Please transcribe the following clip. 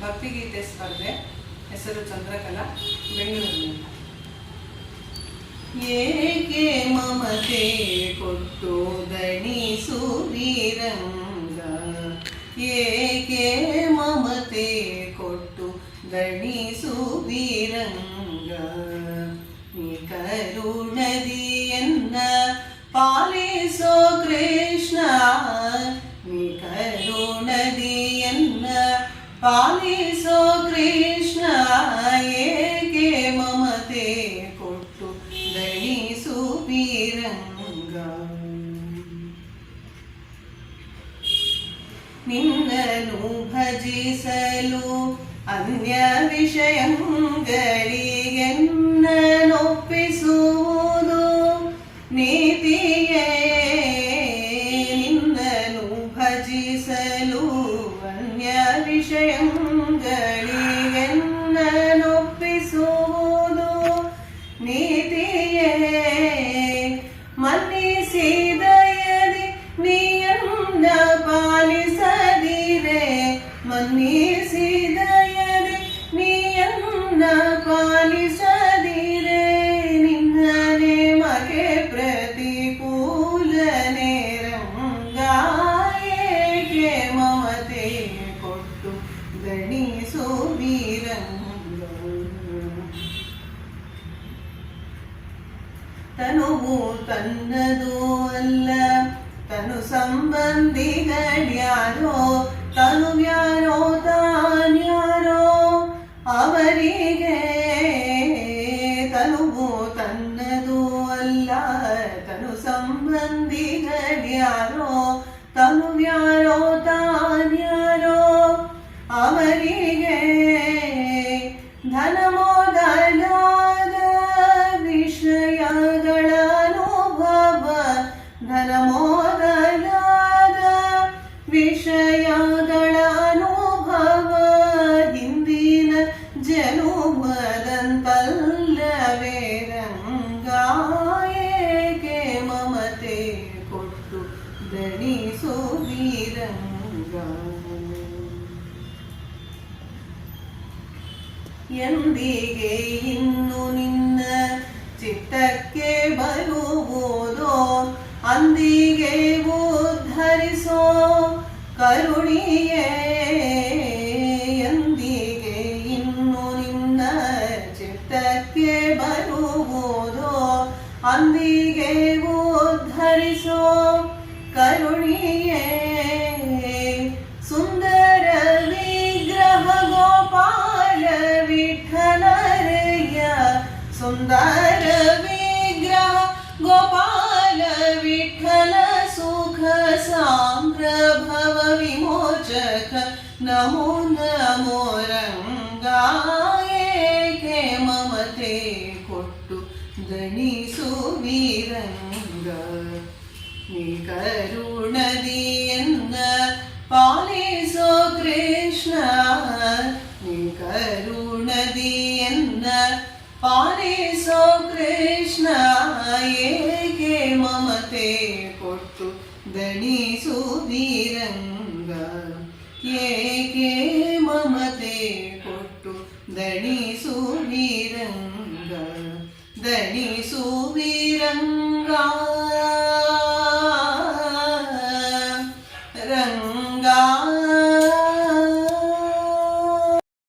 ಭಕ್ತಿಗೀತೆ ಸ್ಪರ್ಧೆ, ಹೆಸರು ಚಂದ್ರಕಲಾ ಬೆಂಗಳೂರಿನಿಂದ ಏಕೆ ಮಮತೆ ಕೊಟ್ಟು ದಣಿ ಸುವೀರಂಗ? ಏಕೆ ಮಮತೆ ಕೊಟ್ಟು ದಣಿ ಸುವೀರಂಗ? ನೀ ಕರುಣದಿಯನ್ನ ಪಾಲಿಸೋ ಕೃಷ್ಣ, ನೀ ಕರುಣದಿಯನ್ನ ಪಾಲಿಸೋ ಕೃಷ್ಣ ಏಕೆ ಮಮತೆ ಕೊಟ್ಟು ದಣಿಸು ಬೀರಂಗ ನಿನ್ನನು ಭಜಿಸಲು ಅನ್ಯ ವಿಷಯಗಳಿಗೆನ್ನೊಪ್ಪಿಸುವುದು ನೀತಿಯೇ. ನಿನ್ನನು ಭಜಿಸಲು ವಿಷಯಗಳಿಗೆನ್ನೊಪ್ಪಿಸುವುದು ನೀತಿಯೇ. ಮನ್ನಿಸಿದಯದಿ ನಿಯನ್ನ ಪಾಲಿಸದಿರೆ ಮನ್ನಿಸಿದಯದಿ ತನುವು ತನ್ನದು ಅಲ್ಲ ತನು ಸಂಬಂಧಿಗಳ್ಯಾರೋ ತನು ಯಾರೋ ತಾನ್ಯಾರೋ ಅವರಿಗೆ ತನುವು ತನ್ನದು ಅಲ್ಲ ತನು ಸಂಬಂಧಿಗಳ್ಯಾರೋ ಎಂದಿಗೆ ಇನ್ನು ನಿನ್ನ ಚಿತ್ತಕ್ಕೆ ಬರುವುದೋ ಅಂದಿಗೆ ಉದ್ಧರಿಸೋ ಕರುಣಿಯೇ ಎಂದಿಗೆ ಇನ್ನು ನಿನ್ನ ಚಿತ್ತಕ್ಕೆ ಬರುವುದೋ ಅಂದಿಗೆ ಗೋಪಾಲ ವಿಠಲ ಸುಖ ಸಾಂಪ್ರಭವ ವಿಮೋಚಕ ನಮೋ ನಮೋ ರಂಗಾಯೇಕೆ ಮಮತೆ ಕೊಟ್ಟು ದಣಿಸು ವೀರಂಗ ನೀ ಕರುಣದಿಯನ್ನ ಪಾಲಿಸೋ ಕೃಷ್ಣ ನೀ ಕರುಣದಿಯನ್ನ ಪಾಲಿಸೋ ಕೃಷ್ಣ ಏಕೆ ಮಮತೆ ಕೊಟ್ಟು ದಣಿಸು ವೀರಂಗ ಏಕೆ ಮಮತೆ ಕೊಟ್ಟು ದಣಿಸು ವೀರಂಗ